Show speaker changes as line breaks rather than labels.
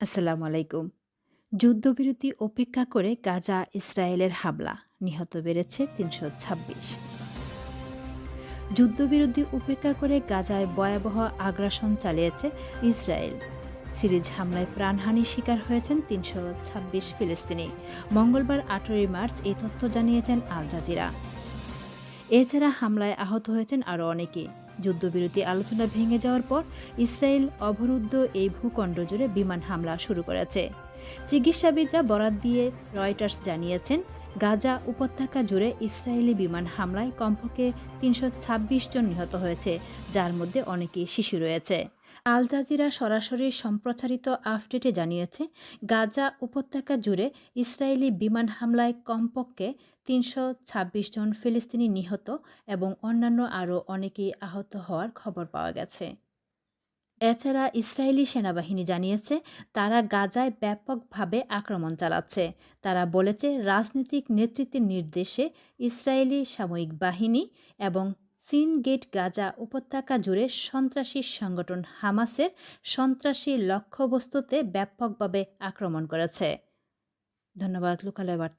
আসসালামু আলাইকুম। যুদ্ধবিরতি উপেক্ষা করে গাজা ইসরায়েলের হামলা নিহত বেড়েছে তিনশো ছাব্বিশ। যুদ্ধবিরতি উপেক্ষা করে গাজায় ভয়াবহ আগ্রাসন চালিয়েছে ইসরায়েল। সিরিজ হামলায় প্রাণহানির শিকার হয়েছেন তিনশো ছাব্বিশ ফিলিস্তিনি। মঙ্গলবার আঠেরোই মার্চ এই তথ্য জানিয়েছেন আল জাজিরা। এছাড়া হামলায় আহত হয়েছেন আরও অনেকে। যুদ্ধবিরতি আলোচনা ভেঙে যাওয়ার পর ইসরায়েল অবরুদ্ধ এই ভূখণ্ড জুড়ে বিমান হামলা শুরু করেছে। চিকিৎসাবিদরা বরাদ দিয়ে রয়টার্স জানিয়েছেন গাজা উপত্যকা জুড়ে ইসরায়েলি বিমান হামলায় কমপক্ষে তিনশো ছাব্বিশ জন নিহত হয়েছে, যার মধ্যে অনেকেই শিশু রয়েছে। আল জাজিরা সরাসরি সম্প্রচারিত আপডেটে জানিয়েছে, গাজা উপত্যকা জুড়ে ইসরায়েলি বিমান হামলায় কমপক্ষে তিনশো ছাব্বিশ জন ফিলিস্তিনি নিহত এবং অন্যান্য আরও অনেকেই আহত হওয়ার খবর পাওয়া গেছে। এছাড়া ইসরায়েলি সেনাবাহিনী জানিয়েছে, তারা গাজায় ব্যাপকভাবে আক্রমণ চালাচ্ছে। তারা বলেছে, রাজনৈতিক নেতৃত্বের নির্দেশে ইসরায়েলি সামরিক বাহিনী এবং সিন গেট গাজা উপত্যকা জুড়ে সন্ত্রাসী সংগঠন হামাসের সন্ত্রাসী লক্ষ্যবস্তুতে ব্যাপকভাবে আক্রমণ করেছে। ধন্যবাদ, লোকালয় বার্তা।